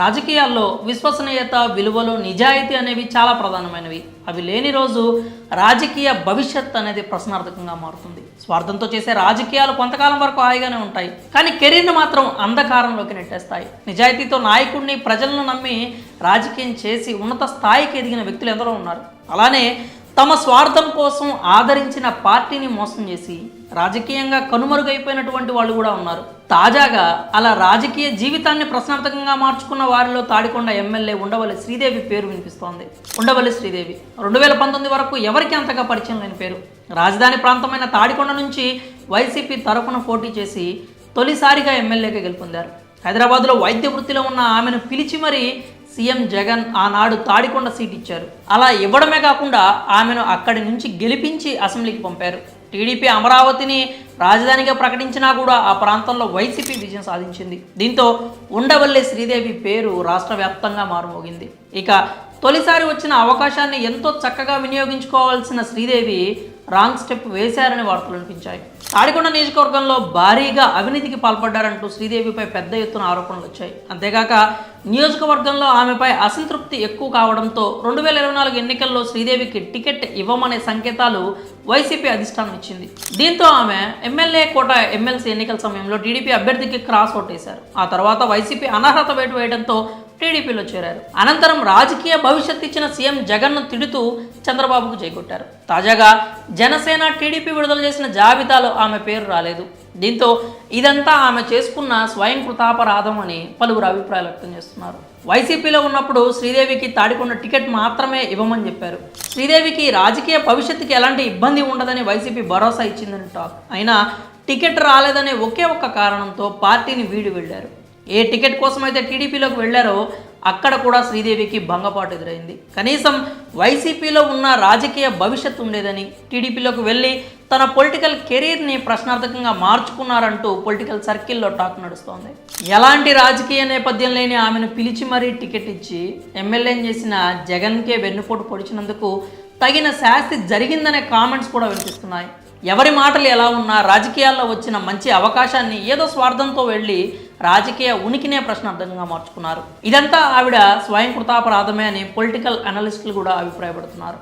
రాజకీయాల్లో విశ్వసనీయత విలువలు నిజాయితీ అనేవి చాలా ప్రధానమైనవి. అవి లేని రోజు రాజకీయ భవిష్యత్ అనేది ప్రశ్నార్థకంగా మారుతుంది. స్వార్థంతో చేసే రాజకీయాలు కొంతకాలం వరకు హాయిగానే ఉంటాయి. కానీ కెరీర్ను మాత్రం అంధకారంలోకి నెట్టేస్తాయి. నిజాయితీతో నాయకుడిని ప్రజలను నమ్మి రాజకీయం చేసి ఉన్నత స్థాయికి ఎదిగిన వ్యక్తులు ఎందరో ఉన్నారు. అలానే తమ స్వార్థం కోసం ఆదరించిన పార్టీని మోసం చేసి రాజకీయంగా కనుమరుగైపోయినటువంటి వాళ్ళు కూడా ఉన్నారు. తాజాగా అలా రాజకీయ జీవితాన్ని ప్రశ్నార్థకంగా మార్చుకున్న వారిలో తాడికొండ ఎమ్మెల్యే ఉండవల్లి శ్రీదేవి పేరు వినిపిస్తోంది. ఉండవల్లి శ్రీదేవి. రెండు వేల పంతొమ్మిది వరకు ఎవరికి అంతగా పరిచయం లేని పేరు. రాజధాని ప్రాంతమైన తాడికొండ నుంచి వైసీపీ తరపున పోటీ చేసి తొలిసారిగా ఎమ్మెల్యేగా గెలుపొందారు. హైదరాబాద్లో వైద్య వృత్తిలో ఉన్న ఆమెను పిలిచి మరీ సీఎం జగన్ ఆనాడు తాడికొండ సీట్ ఇచ్చారు. అలా ఇవ్వడమే కాకుండా ఆమెను అక్కడి నుంచి గెలిపించి అసెంబ్లీకి పంపారు. టీడీపీ అమరావతిని రాజధానిగా ప్రకటించినా కూడా ఆ ప్రాంతంలో వైసీపీ విజయం సాధించింది. దీంతో ఉండవల్లి శ్రీదేవి పేరు రాష్ట్ర వ్యాప్తంగా మారుమోగింది. ఇక తొలిసారి వచ్చిన అవకాశాన్ని ఎంతో చక్కగా వినియోగించుకోవాల్సిన శ్రీదేవి రాంగ్ స్టెప్ వేశారని వార్తలు వినిపించాయి. తాడికొండ నియోజకవర్గంలో భారీగా అవినీతికి పాల్పడ్డారంటూ శ్రీదేవిపై పెద్ద ఎత్తున ఆరోపణలు వచ్చాయి. అంతేగాక నియోజకవర్గంలో ఆమెపై అసంతృప్తి ఎక్కువ కావడంతో రెండు వేల ఇరవై నాలుగు ఎన్నికల్లో శ్రీదేవికి టికెట్ ఇవ్వమనే సంకేతాలు వైసీపీ అధిష్టానం ఇచ్చింది. దీంతో ఆమె ఎమ్మెల్యే కోట ఎమ్మెల్సీ ఎన్నికల సమయంలో టీడీపీ అభ్యర్థికి క్రాస్ ఓట్ వేశారు. ఆ తర్వాత వైసీపీ అనర్హత వేటు వేయడంతో టీడీపీలో చేరారు. అనంతరం రాజకీయ భవిష్యత్ ఇచ్చిన సీఎం జగన్ను తిడుతూ చంద్రబాబుకు చేకొట్టారు. తాజాగా జనసేన టీడీపీ విడుదల చేసిన జాబితాలో ఆమె పేరు రాలేదు. దీంతో ఇదంతా ఆమె చేసుకున్న స్వయం కృతాపరాధం అని పలువురు అభిప్రాయాలు వ్యక్తం చేస్తున్నారు. వైసీపీలో ఉన్నప్పుడు శ్రీదేవికి తాడికొండ టికెట్ మాత్రమే ఇవ్వమని చెప్పారు. శ్రీదేవికి రాజకీయ భవిష్యత్తుకి ఎలాంటి ఇబ్బంది ఉండదని వైసీపీ భరోసా ఇచ్చిందని టాక్. అయినా టికెట్ రాలేదనే ఒకే ఒక్క కారణంతో పార్టీని వీడి వెళ్ళారు. ఏ టికెట్ కోసం అయితే టీడీపీలోకి వెళ్ళారో అక్కడ కూడా శ్రీదేవికి భంగపాటు ఎదురైంది. కనీసం వైసీపీలో ఉన్న రాజకీయ భవిష్యత్తు ఉండేదని టీడీపీలోకి వెళ్ళి తన పొలిటికల్ కెరీర్ని ప్రశ్నార్థకంగా మార్చుకున్నారంటూ పొలిటికల్ సర్కిల్లో టాక్ నడుస్తోంది. ఎలాంటి రాజకీయ నేపథ్యం లేని ఆమెను పిలిచి మరీ టికెట్ ఇచ్చి ఎమ్మెల్యేని చేసిన జగన్కే వెన్నుపోటు పొడిచినందుకు తగిన శాస్తి జరిగిందనే కామెంట్స్ కూడా వినిపిస్తున్నాయి. ఎవరి మాటలు ఎలా ఉన్నా రాజకీయాల్లో వచ్చిన మంచి అవకాశాన్ని ఏదో స్వార్థంతో వెళ్ళి రాజకీయ ఉనికినే ప్రశ్నార్థంగా మార్చుకున్నారు. ఇదంతా ఆవిడ స్వయం కృతాపరాధమే అని పొలిటికల్ అనలిస్టులు కూడా అభిప్రాయపడుతున్నారు.